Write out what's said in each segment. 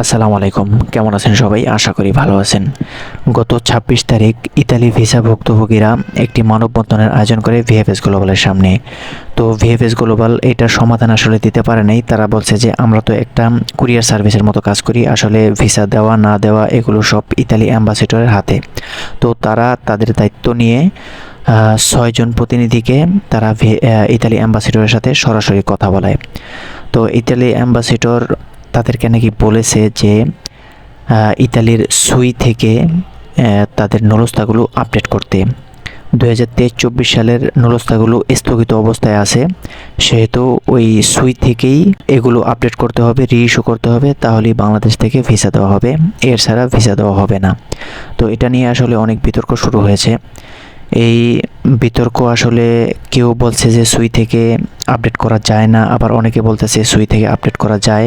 আসসালামু আলাইকুম। কেমন আছেন সবাই? আশা করি ভালো আছেন। গত ছাব্বিশ তারিখ ইতালি ভিসা ভুক্তভোগীরা একটি মানববন্ধনের আয়োজন করে ভিএফএস গ্লোবালের সামনে। তো ভিএফএস গ্লোবাল এটার সমাধান আসলে দিতে পারে নাই। তারা বলছে যে, আমরা তো একটা কুরিয়ার সার্ভিসের মতো কাজ করি। আসলে ভিসা দেওয়া, না দেওয়া, এগুলো সব ইতালি অ্যাম্বাসেডরের হাতে। তো তারা তাদের দায়িত্ব নিয়ে ছয়জন প্রতিনিধিকে তারা ইতালি অ্যাম্বাসেডরের সাথে সরাসরি কথা বলায়। তো ইতালি অ্যাম্বাসেডর তাদেরকে নাকি বলেছে যে ইতালির সুই থেকে তাদের নলস্তাগুলো আপডেট করতে। দু হাজার তেইশ চব্বিশ সালের নলস্তাগুলো স্থগিত অবস্থায় আছে। সেহেতু ওই সুই থেকেই এগুলো আপডেট করতে হবে রিইস্যু করতে হবে, তাহলেই বাংলাদেশ থেকে ভিসা দেওয়া হবে। এর ছাড়া ভিসা দেওয়া হবে না। তো এটা নিয়ে আসলে অনেক বিতর্ক শুরু হয়েছে। এই বিতর্ক আসলে কেউ বলছে যে সুই থেকে আপডেট করা যায় না, আবার অনেকে বলতেছে সুই থেকে আপডেট করা যায়।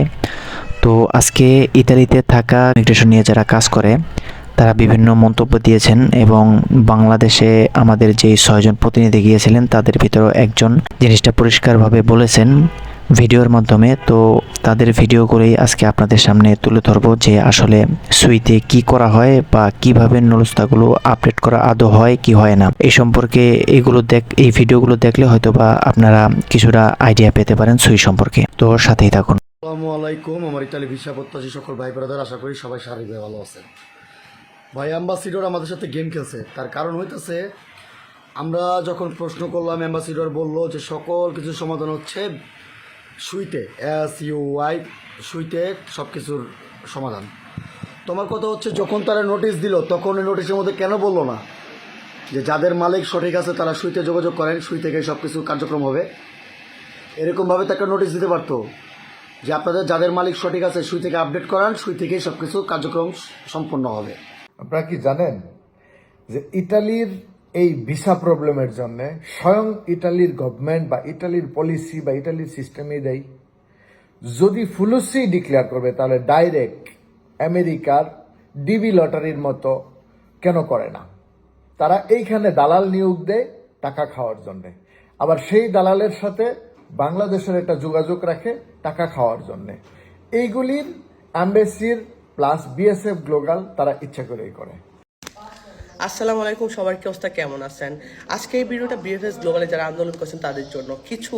তো আজকে ইতালিতে থাকা ইমিগ্রেশন নিয়ে যারা কাজ করে, তারা বিভিন্ন মন্তব্য দিয়েছেন এবং বাংলাদেশে আমাদের যে ছয়জন প্রতিনিধি গিয়েছিলেন, তাদের ভিতরেও একজন জিনিসটা পরিষ্কারভাবে বলেছেন ভিডিওর মাধ্যমে। তো তাদের ভিডিওগুলোই আজকে আপনাদের সামনে তুলে ধরবো যে আসলে সুইতে কি করা হয় বা কীভাবে নলস্তাগুলো আপডেট করা আদৌ হয়, কি হয় না। এই সম্পর্কে এগুলো দেখ, এই ভিডিওগুলো দেখলে হয়তো বা আপনারা কিছুটা আইডিয়া পেতে পারেন সুই সম্পর্কে। তো সাথেই থাকুন। আসসালামু আলাইকুম। আমার ইতালি ভিসা প্রত্যাশী সকল ভাই ব্রাদার আশা করি সবাই শারীরিকভাবে ভালো আছেন। ভাই, অ্যাম্বাসিডর আমাদের সাথে গেম খেলছে। তার কারণ হইতেছে, আমরা যখন প্রশ্ন করলাম, অ্যাম্বাসিডর বলল যে সকল কিছু সমাধান হচ্ছে সুইতে, এস ইউ ওয়াই, সুইতে সব কিছুর সমাধান তোমার কথা হচ্ছে, যখন তারা নোটিশ দিল, তখন ওই নোটিশের মধ্যে কেন বলল না? যে যাদের মালিক সঠিক আছে, তারা সুইতে যোগাযোগ করেন, সুই থেকে সব কিছু কার্যক্রম হবে। এরকমভাবে তো একটা নোটিশ দিতে পারতো। যে আপনাদের যাদের মালিক সঠিক আছে, সুই থেকে আপডেট করান, সুই থেকেই সব কিছু কার্যক্রম সম্পন্ন হবে। আপনারা কি জানেন যে ইটালির এই ভিসা প্রবলেমের জন্য স্বয়ং ইটালির গভর্নমেন্ট বা ইটালির পলিসি বা ইটালির সিস্টেমে দেয়? যদি ফুলসি ডিক্লেয়ার করবে, তাহলে ডাইরেক্ট আমেরিকার ডিবি লটারির মতো কেন করে না? তারা এইখানে দালাল নিয়োগ দেয় টাকা খাওয়ার জন্যে। আবার সেই দালালের সাথে বাংলাদেশের একটা যোগাযোগ রাখে টাকা খাওয়ার জন্যে। এইগুলির অ্যাম্বাসির প্লাস বিএসএফ গ্লোবাল তারা ইচ্ছা করেই করে। আসসালামু আলাইকুম, সবার কি অবস্থা? কেমন আছেন? আজকে এই ভিডিওটা বিএফএস গ্লোবালে যারা আন্দোলন করছেন তাদের জন্য। কিছু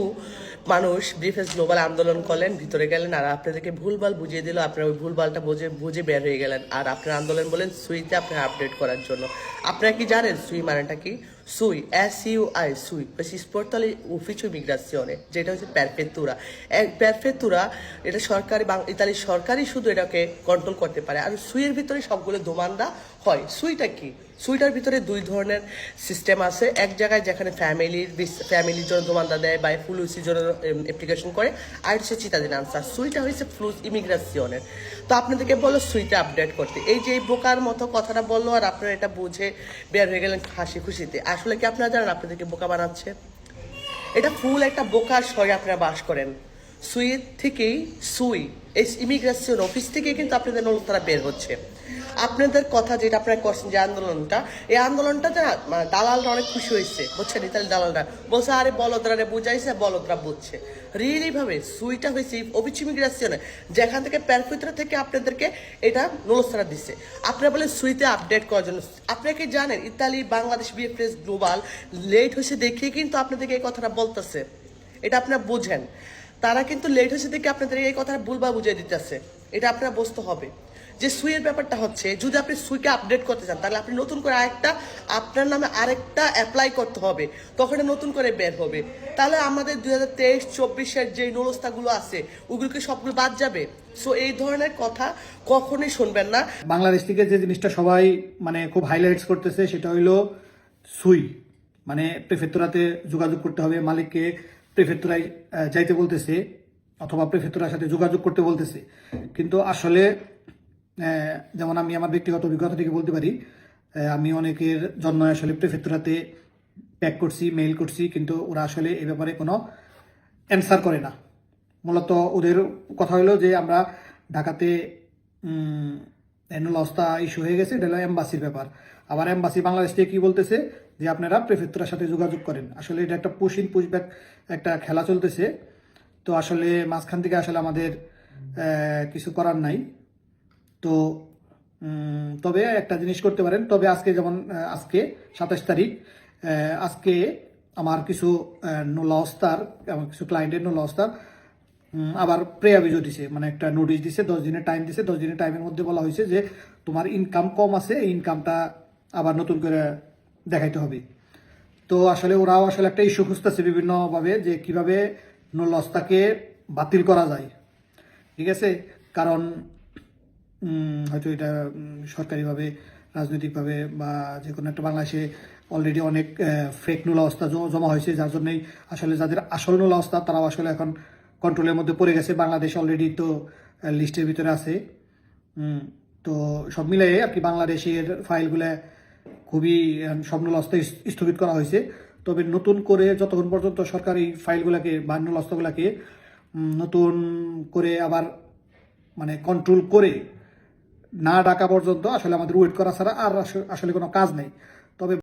মানুষ বিএফএস গ্লোবাল আন্দোলন করলেন, ভিতরে গেলেন, আর আপনাদেরকে ভুলভাল বুঝিয়ে দিল, আপনারা ওই ভুলভালটা বুঝে বুঝে বের হয়ে গেলেন, আর আপনার আন্দোলন বলেন সুইতে আপনার আপডেট করার জন্য। আপনারা কি জানেন সুই মানেটা কি? সুই এস ইউ আই সুই স্পোর্টালি ufficio migrazione যেটা হচ্ছে প্যারফেতুরা প্যারফেতুরা এটা সরকারি ইতালির সরকারই শুধু এটাকে কন্ট্রোল করতে পারে। আর সুইয়ের ভিতরে সবগুলো দোমানরা হয়। সুইটা কি? সুইটার ভিতরে দুই ধরনের সিস্টেম আছে। এক জায়গায় যেখানে ফ্যামিলির ফ্যামিলির জন্য দোমানদা দেয় বা ফুলুসির জন্য অ্যাপ্লিকেশন করে। আর হচ্ছে চিতাদিন আনসার সুইটা হয়েছে ফ্লুস ইমিগ্রেশনের তো আপনাদেরকে বলো সুইটা আপডেট করতে। এই যে বোকার মতো কথাটা বলল আর আপনারা এটা বুঝে বের হয়ে গেলেন হাসি খুশিতে। আসলে কি আপনারা জানেন আপনাদেরকে বোকা বানাচ্ছে? এটা ফুল একটা বোকার স্বরে আপনারা বাস করেন। সুইয়ের থেকেই সুই। এই ইমিগ্রেশন অফিস থেকে কিন্তু আপনাদের নলতারা বের হচ্ছে। আপনাদের কথা যেটা আপনারা করছেন যে আন্দোলনটা, এই আন্দোলনটা মানে দালালরা অনেক খুশি হয়েছে। বুঝছেন ইতালি দালালরা। বলছে, আরে বলদরা বুঝাইছে, বলদরা বুঝছে। রিয়েলি ভাবে, সুইটা হয়েছে অফিস ইমিগ্রেশনে যেখান থেকে প্যারফিত্রা থেকে আপনাদেরকে এটা নলস্তারা দিচ্ছে আপনারা বলেন, সুইতে আপডেট করার জন্য। আপনারা কি জানেন, Italy, Bangladesh, BFS, global late হয়েছে দেখে কিন্তু আপনাদেরকে এই কথাটা বলতেছে। এটা আপনারা বুঝেন। তারা কিন্তু লেট হয়েছে দেখে আপনাদের এই কথাটা ভুলবা বুঝিয়ে দিতেছে। এটা আপনারা বুঝতে হবে। যে সুইয়ের ব্যাপারটা হচ্ছে, যদি আপনি সুইকে আপডেট করতে চান, তাহলে আপনি নতুন করে আরেকটা, আপনার নামে আরেকটা অ্যাপ্লাই করতে হবে। তখন নতুন করে বের হবে। তাহলে আমাদের দুই হাজার তেইশ, চব্বিশের যে নলস্তাগুলো আছে, ওগুলোকে সবগুলো বাদ যাবে। সো এই ধরনের কথা কখনোই শুনবেন না। বাংলাদেশ থেকে যে জিনিসটা সবাই মানে খুব হাইলাইটস করতেছে, সেটা হইল সুই। মানে প্রেফেতুরাতে যোগাযোগ করতে হবে মালিককে। প্রেফেতুরায় যাইতে বলতেছে অথবা প্রেফেতুরার সাথে যোগাযোগ করতে বলতেছে। কিন্তু আসলে যেমন আমি আমার ব্যক্তিগত অভিজ্ঞতা থেকে বলতে পারি আমি অনেকের জন্য আসলে প্রেফেতুরাতে প্যাক করছি মেইল করছি, কিন্তু ওরা আসলে এ ব্যাপারে কোনো অ্যান্সার করে না। মূলত ওদের কথা হলো যে আমরা ঢাকাতে লস্তা ইস্যু হয়ে গেছে, এটা হলো এম্বাসির ব্যাপার। আবার এম্বাসি বাংলাদেশ থেকে কি বলতেছে? যে আপনারা প্রেফেক্টরের সাথে যোগাযোগ করেন। আসলে এটা একটা পুশ ইন পুশ ব্যাক একটা খেলা চলতেছে। তো আসলে মাঝখান থেকে আসলে আমাদের কিছু করার নাই। তো তবে একটা জিনিস করতে পারেন। তবে আজকে যেমন আজকে সাতাশ তারিখ আজকে আমার কিছু নোলাস্তার আমার কিছু ক্লায়েন্টের নোলাস্তার আবার প্রে অভিযোগ দিছে মানে একটা নোটিশ দিছে, দশ দিনের টাইম দিছে, দশ দিনের টাইমের মধ্যে বলা হয়েছে যে তোমার ইনকাম কম আছে, এই ইনকামটা আবার নতুন করে দেখাইতে হবে। তো আসলে ওরাও আসলে একটা ইস্যু খুঁজতেছে বিভিন্নভাবে যে কীভাবে নোলস্তাকে বাতিল করা যায়। ঠিক আছে? কারণ হয়তো এটা সরকারিভাবে, রাজনৈতিকভাবে বা যে কোনো একটা বাংলাদেশে অলরেডি অনেক ফেক নুল অবস্থা জমা হয়েছে, যার জন্যই আসলে যাদের আসল নুল অবস্থা তারাও আসলে এখন কন্ট্রোলের মধ্যে পড়ে গেছে। বাংলাদেশ অলরেডি তো লিস্টের ভিতরে আছে। তো সব মিলিয়ে আর কি বাংলাদেশের ফাইলগুলো খুবই আহ, সব স্থগিত করা হয়েছে। তবে নতুন করে যতক্ষণ পর্যন্ত সরকার এই ফাইলগুলোকে বা নুল নতুন করে আবার মানে কন্ট্রোল করে না ডাকা পর্যন্ত আসলে আমাদের ওয়েট করা ছাড়া আর আসলে কোনো কাজ নেই। তবে